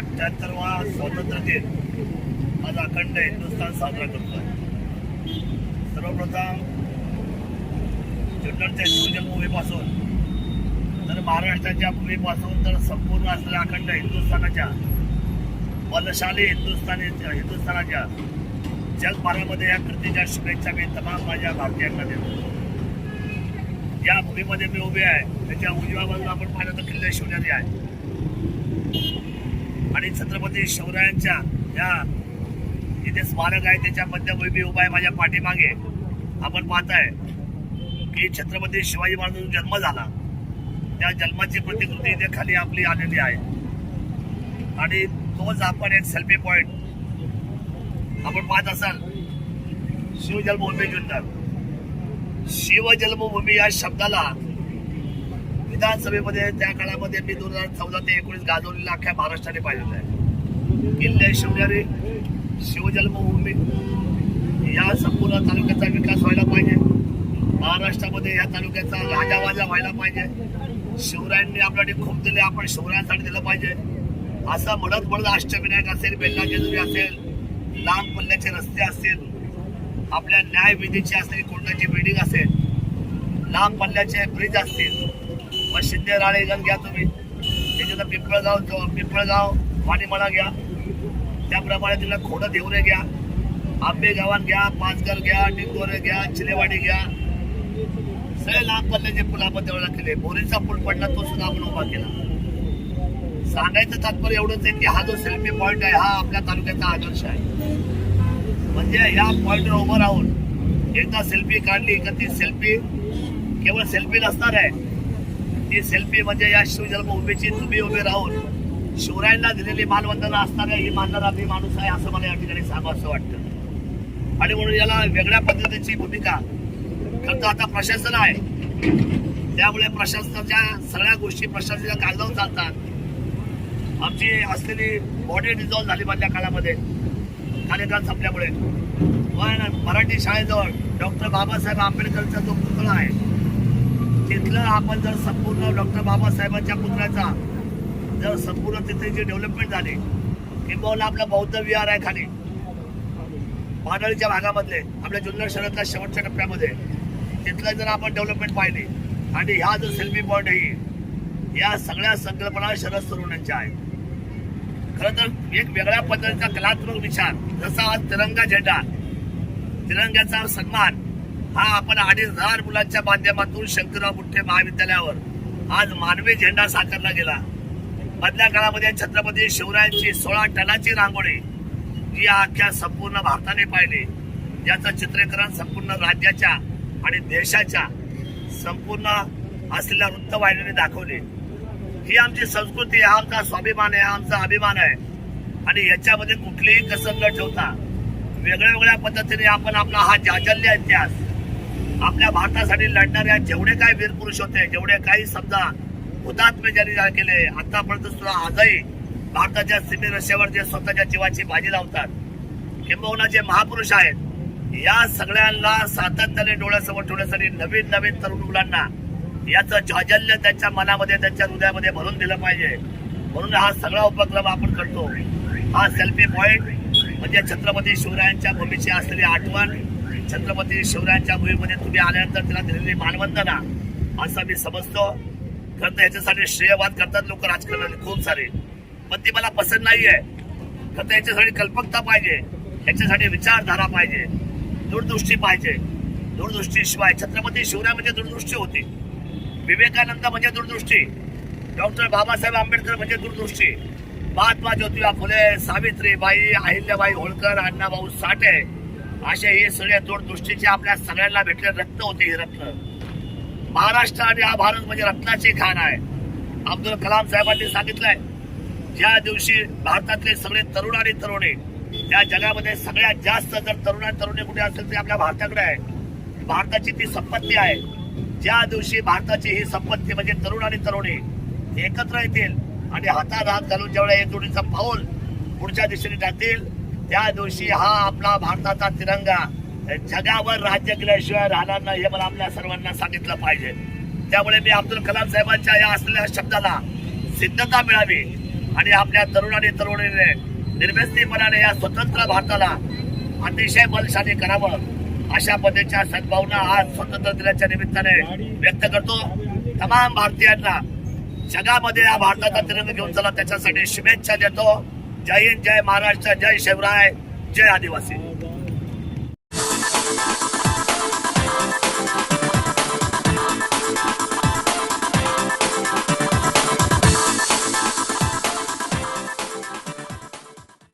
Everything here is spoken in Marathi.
अठ्ठ्याहत्तरवा स्वातंत्र्य दिन आज अखंड हिंदुस्थान साजरा करतो आहे सर्वप्रथम जुन्नरच्या शिवजन्मभूमीपासून तर महाराष्ट्राच्या भूमीपासून तर संपूर्ण असलेल्या अखंड हिंदुस्थानाच्या बलशाली हिंदुस्थानी हिंदुस्थानाच्या जगभरामध्ये या कृतीच्या शुभेच्छा मी तमाम माझ्या भारतीयांना देतो. या भूमीमध्ये मी उभे आहे. त्याच्या उजव्या बाजूला आपण पाहिलं तर किल्ले शिवनेरी आहे. आणि छत्रपती शिवरायांच्या या इथे स्मारक आहे त्याच्या मध्यभूमी उभा आहे माझ्या पाठीमागे. आपण पाहताय की छत्रपती शिवाजी महाराजांचा जन्म झाला त्या जन्माची प्रतिकृती इथे खाली आपली आलेली आहे. आणि तोच आपण एक सेल्फी पॉईंट आपण पाहत असाल शिवजन्मभूमी जुन्नर शिवजन्मभूमी या शब्दाला विधानसभेमध्ये त्या काळामध्ये मी दोन हजार चौदा ते एकोणीस गाजवलेला अख्ख्या महाराष्ट्राने पाहिलेलं आहे. किल्ले शिवनेरी शिवजन्मभूमी या संपूर्ण तालुक्याचा विकास व्हायला पाहिजे. महाराष्ट्रामध्ये या तालुक्याचा राजावाजा व्हायला पाहिजे. शिवरायांनी आपल्यासाठी खूप दिले आपण शिवरायांसाठी दिलं पाहिजे. असं म्हणत म्हणत अष्टविनायक असेल बेल्ला जेजुरी असेल लांब पल्ल्याचे रस्ते असतील आपल्या न्यायविधीची असलेली कोर्टाची बिल्डिंग असेल लांब पल्ल्याचे ब्रिज असतील मशिंदे शिंदे राळेगण घ्या तुम्ही. त्याच्यानंतर पिंपळगाव जो पिंपळगाव वाणीमळा घ्या. त्याप्रमाणे तिला खोडं देवरे घ्या. आंबे गावात घ्या पाचघर घ्या डिंगोरे घ्या चिलेवाडी घ्या. सगळे लांब पल्ल्याचे पूल आपण तेवढा केले बोरीचा पूल पडला तो सुद्धा आपण उभा केला. सांगायचं तात्पर्य एवढंच आहे की हा जो सेल्फी पॉईंट आहे हा आपल्या तालुक्याचा आदर्श आहे. म्हणजे या पॉईंटवर उभं राहून एकदा सेल्फी काढली का ती सेल्फी केवळ सेल्फी नसणार आहे. ती सेल्फी म्हणजे या शिवजन्मभूमीची तुम्ही उभे राहून शिवरायांना दिलेली मानवंदना असणार ही मानणारा मी माणूस आहे असं मला या ठिकाणी सांगावं असं वाटतं. आणि म्हणून याला वेगळ्या पद्धतीची भूमिका खरं तर आता प्रशासन आहे. त्यामुळे प्रशासनाच्या सगळ्या गोष्टी प्रशासनाच्या कागदावर चालतात. आमची असलेली बॉडी डिझॉल्व झाली मधल्या काळामध्ये. कार्यकाळ संपल्यामुळे. पण मराठी शाळेजवळ डॉक्टर बाबासाहेब आंबेडकरचा जो पुतळा आहे तिथलं आपण जर संपूर्ण डॉक्टर बाबासाहेबांच्या पुतळ्याचा जर संपूर्ण तिथे जी डेव्हलपमेंट झाली किंबहुना आपलं बौद्ध विहार आहे खाली पाडळीच्या भागामधले आपल्या जुन्नर शहरातल्या शेवटच्या टप्प्यामध्ये तिथलं जर आपण डेव्हलपमेंट पाहिली आणि ह्या जो सेल्फी पॉईंट आहे या सगळ्या संकल्पना शरद तरुणांच्या आहेत. खरं तर एक वेगळ्या पद्धतीचा कलात्मक विचार जसा आज तिरंगा झेंडा तिरंग्याचा सन्मान हा आपण अडीच हजार मुलांच्या माध्यमातून शंकरराव मुठ्ठे महाविद्यालयावर आज मानवी झेंडा साकारला गेला. मधल्या काळामध्ये छत्रपती शिवरायांची सोळा टनाची रांगोळी जी अख्ख्या संपूर्ण भारताने पाहिली. ज्याचं चित्रीकरण संपूर्ण राज्याच्या आणि देशाच्या संपूर्ण असलेल्या वृत्तवाहिनीने दाखवली. ही आमची संस्कृती हा आमचा स्वाभिमान आहे हा आमचा अभिमान आहे. आणि याच्यामध्ये कुठलीही कसर न ठेवता वेगळ्या वेगळ्या पद्धतीने आपण आपला हा जाजल्य इतिहास आपल्या भारतासाठी लढणाऱ्या जेवढे काही वीर पुरुष होते जेवढे काही समजा हुतात्मे ज्यांनी केले आतापर्यंत सुद्धा आजही भारताच्या सीमेरेषेवर जे स्वतःच्या जीवाची बाजी लावतात किंबहुना जे महापुरुष आहेत या सगळ्यांना सातत्याने डोळ्यासमोर ठेवण्यासाठी नवीन नवीन तरुण मुलांना याचं जाजल्य त्यांच्या मनामध्ये त्यांच्या हृदयामध्ये भरून दिलं पाहिजे. म्हणून हा सगळा उपक्रम आपण करतो. हा सेल्फी पॉइंट म्हणजे छत्रपती शिवरायांच्या भूमीची असलेली आठवण छत्रपती शिवरायांच्या भूमीमध्ये तुम्ही आल्यानंतर त्याला दिलेली मानवंदना असं मी समजतो. खरं तर याच्यासाठी श्रेयवाद करतात लोक राजकारणाने खूप सारे. पण ती मला पसंत नाही आहे खरं तर याच्यासाठी कल्पकता पाहिजे. याच्यासाठी विचारधारा पाहिजे. दूरदृष्टी पाहिजे. दूरदृष्टीशिवाय छत्रपती शिवराय म्हणजे दूरदृष्टी होती. विवेकानंद म्हणजे दूरदृष्टी. डॉक्टर बाबासाहेब आंबेडकर म्हणजे दूरदृष्टी. महात्मा ज्योतिबा फुले सावित्रीबाई अहिल्याबाई होळकर अण्णाभाऊ साठे असे हे सगळे दूरदृष्टीचे आपल्या सगळ्यांना भेटले रत्न होते हे रत्न. महाराष्ट्र आणि हा भारत म्हणजे रत्नाची खाण आहे. अब्दुल कलाम साहेबांनी सांगितलंय ज्या दिवशी भारतातले सगळे तरुण आणि तरुणी या जगामध्ये सगळ्यात जास्त जर तरुण आणि तरुणी कुठे असेल ते आपल्या भारताकडे आहे. भारताची ती संपत्ती आहे. ज्या दिवशी भारताची ही संपत्ती म्हणजे तरुण आणि तरुणी एकत्र येतील आणि हातात हात घालून जेवढ्या एक पाऊल पुढच्या दिशेने टाकतील त्या दिवशी हा आपला भारताचा तिरंगा जगावर राज्य केल्याशिवाय राहणार नाही हे मला आपल्या सर्वांना सांगितलं पाहिजे. त्यामुळे मी अब्दुल कलाम साहेबांच्या या असलेल्या शब्दाला सिद्धता मिळावी आणि आपल्या तरुणाने तरुणीने निर्भेस्तीपणाने या स्वतंत्र भारताला अतिशय बलशाली करावं अशा पद्धतीच्या सद्भावना आज स्वतंत्र दिनाच्या निमित्ताने व्यक्त करतो. तमाम भारतीयांना जगामध्ये या भारताचा तिरंगा घेऊन चला. त्याच्यासाठी शुभेच्छा देतो. जय हिंद जय महाराष्ट्र जय शिवराय जय आदिवासी।